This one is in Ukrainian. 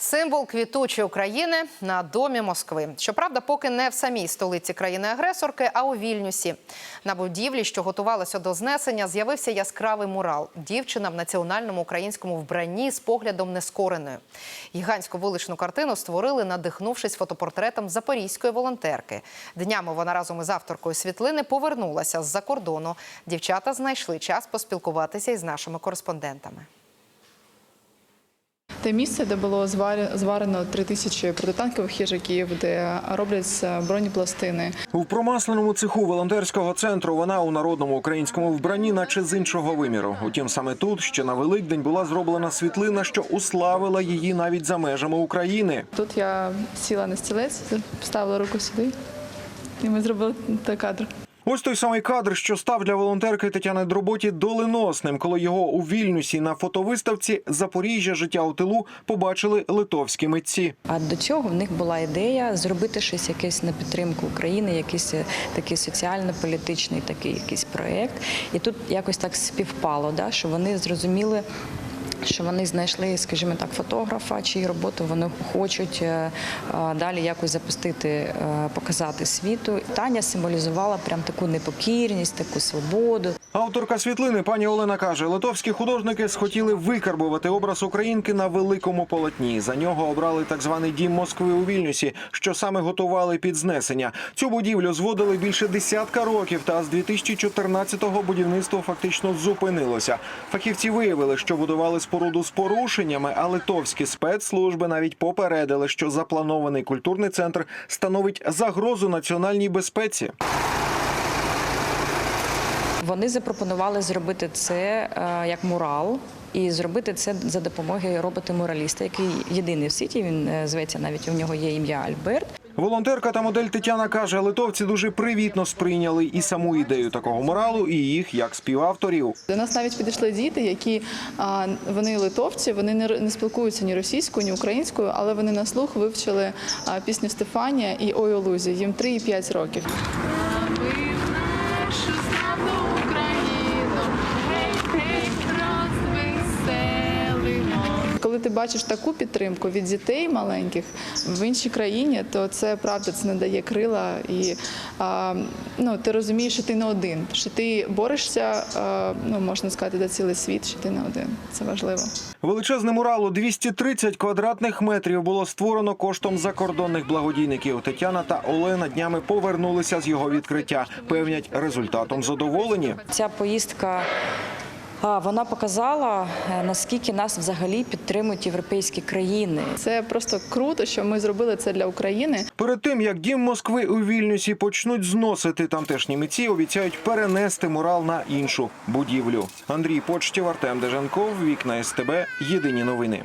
Символ квітучої України на домі Москви. Щоправда, поки не в самій столиці країни-агресорки, а у Вільнюсі. На будівлі, що готувалося до знесення, з'явився яскравий мурал. Дівчина в національному українському вбранні з поглядом нескореною. Гігантську вуличну картину створили, надихнувшись фотопортретом запорізької волонтерки. Днями вона разом із авторкою світлини повернулася з-за кордону. Дівчата знайшли час поспілкуватися із нашими кореспондентами. Те місце, де було зварено три тисячі протитанкових хижаків, де робляться бронепластини. У промасленому цеху волонтерського центру вона у народному українському вбранні, наче з іншого виміру. Утім, саме тут ще на Великдень була зроблена світлина, що уславила її навіть за межами України. Тут я сіла на стілець, поставила руку сюди, і ми зробили той кадр. Ось той самий кадр, що став для волонтерки Тетяни Дроботі доленосним, коли його у Вільнюсі на фотовиставці Запоріжжя життя у тилу побачили литовські митці. А до цього в них була ідея зробити щось якесь на підтримку України, якийсь е, такий соціально-політичний такий якийсь проєкт. І тут якось так співпало, да, що вони зрозуміли. Що вони знайшли, скажімо так, фотографа, чиї роботу вони хочуть е, е, далі якось запустити, е, показати світу. Таня символізувала прям таку непокірність, таку свободу. Авторка світлини пані Олена каже, литовські художники схотіли викарбувати образ українки на великому полотні. За нього обрали так званий дім Москви у Вільнюсі, що саме готували під знесення. Цю будівлю зводили більше десятка років, та з 2014-го будівництво фактично зупинилося. Фахівці виявили, що будували споруду з порушеннями, а литовські спецслужби навіть попередили, що запланований культурний центр становить загрозу національній безпеці. Вони запропонували зробити це е, як мурал. І зробити це за допомогою робота-мураліста, який єдиний в світі. Він е, зветься навіть у нього є ім'я Альберт. Волонтерка та модель Тетяна каже, литовці дуже привітно сприйняли і саму ідею такого моралу, і їх як співавторів. До нас навіть підійшли діти, які вони литовці, вони не, спілкуються ні російською, ні українською, але вони на слух вивчили пісню Стефанія і Ой у лузі. Їм 3 і 5 років. Коли ти бачиш таку підтримку від дітей маленьких в іншій країні, то це правда це надає крила, і а, ну ти розумієш, що ти не один, що ти борешся, а, ну можна сказати, за цілий світ, що ти не один. Це важливо. Величезне мурал у 230 квадратних метрів було створено коштом закордонних благодійників. Тетяна та Олена днями повернулися з його відкриття. Певнять, результатом задоволені. Ця поїздка вона показала, е, наскільки нас взагалі підтримують європейські країни. Це просто круто, що ми зробили це для України. Перед тим як дім Москви у Вільнюсі почнуть зносити тамтешні митці, обіцяють перенести мурал на іншу будівлю. Андрій Почтів, Артем Дежанков, вікна СТБ. Єдині новини.